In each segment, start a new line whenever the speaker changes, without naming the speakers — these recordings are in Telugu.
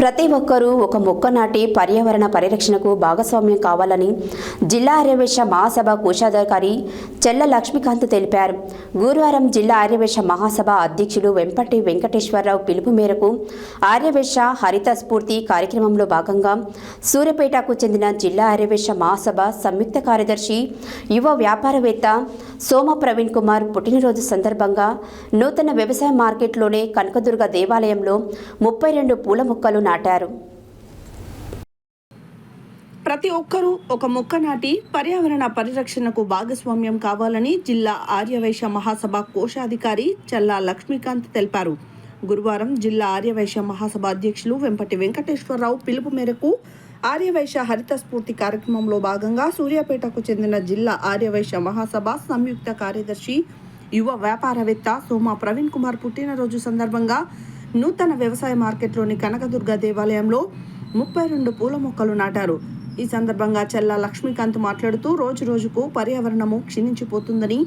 ప్రతి ఒక్కరూ ఒక మొక్క నాటి పర్యావరణ పరిరక్షణకు భాగస్వామ్యం కావాలని జిల్లా ఆర్యవేశ మహాసభ కోశాధికారి చెల్ల లక్ష్మీకాంత్ తెలిపారు. గురువారం జిల్లా ఆర్యవేశ మహాసభ అధ్యక్షులు వెంపటి వెంకటేశ్వరరావు పిలుపు మేరకు ఆర్యవేశ హరిత స్ఫూర్తి కార్యక్రమంలో భాగంగా సూర్యపేటకు చెందిన జిల్లా ఆర్యవేశ మహాసభ సంయుక్త కార్యదర్శి యువ వ్యాపారవేత్త సోమ ప్రవీణ్ కుమార్ పుట్టినరోజు సందర్భంగా నూతన వ్యవసాయ మార్కెట్లోనే కనకదుర్గ దేవాలయంలో ముప్పై రెండు పూల మొక్కలు నాటారు.
ప్రతి ఒక్కరూ ఒక మొక్క నాటి పర్యావరణ పరిరక్షణకు భాగస్వామ్యం కావాలని జిల్లా ఆర్యవైశ్య మహాసభ కోశాధికారి చల్లా లక్ష్మీకాంత్ తెలిపారు. గురువారం జిల్లా ఆర్యవైశ్య మహాసభ అధ్యక్షులు వెంపటి వెంకటేశ్వరరావు పిలుపు మేరకు ఆర్యవైశ్య హరిత స్ఫూర్తి కార్యక్రమంలో భాగంగా సూర్యాపేటకు చెందిన జిల్లా ఆర్యవైశ్య మహాసభ సంయుక్త కార్యదర్శి యువ వ్యాపారవేత్త సోమా ప్రవీణ్ కుమార్ పుట్టినరోజు సందర్భంగా నూతన వ్యవసాయ మార్కెట్లోని కనకదుర్గ దేవాలయంలో ముప్పై రెండు పూల మొక్కలు నాటారు. ఈ సందర్భంగా చెల్లా లక్ష్మీకాంత్ మాట్లాడుతూ రోజు రోజుకు పర్యావరణము క్షీణించిపోతుందని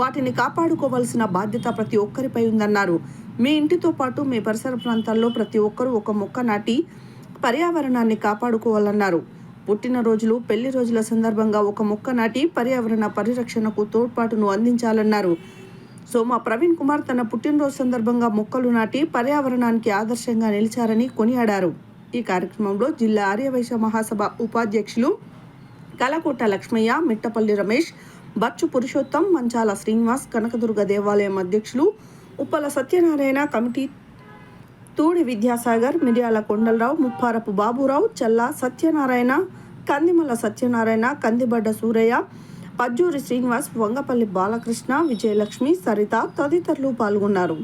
వాటిని కాపాడుకోవాల్సిన బాధ్యత ప్రతి ఒక్కరిపై ఉందన్నారు. మీ ఇంటితో పాటు మీ పరిసర ప్రాంతాల్లో ప్రతి ఒక్కరూ ఒక మొక్క నాటి పర్యావరణాన్ని కాపాడుకోవాలన్నారు. పుట్టినరోజులు పెళ్ళి రోజుల సందర్భంగా ఒక మొక్క నాటి పర్యావరణ పరిరక్షణకు తోడ్పాటును అందించాలన్నారు. సోమ ప్రవీణ్ కుమార్ తన పుట్టినరోజు సందర్భంగా మొక్కలు నాటి పర్యావరణానికి ఆదర్శంగా నిలిచారని కొనియాడారు. ఈ కార్యక్రమంలో జిల్లా ఆర్యవైశ్య మహాసభ ఉపాధ్యక్షులు కలకోట లక్ష్మయ్య మిట్టపల్లి రమేష్ బచ్చు పురుషోత్తం మంచాల శ్రీనివాస్ కనకదుర్గ దేవాలయం అధ్యక్షులు ఉప్పల సత్యనారాయణ కమిటీ తూడి విద్యాసాగర్ మిర్యాల కొండలరావు ముప్పారపు బాబురావు చల్లా సత్యనారాయణ కందిమల సత్యనారాయణ కందిబడ్డ సూరయ్య పజ్జూరి శ్రీనివాస్ వంగపల్లి బాలకృష్ణ విజయలక్ష్మి సరిత తదితరులు పాల్గొన్నారు.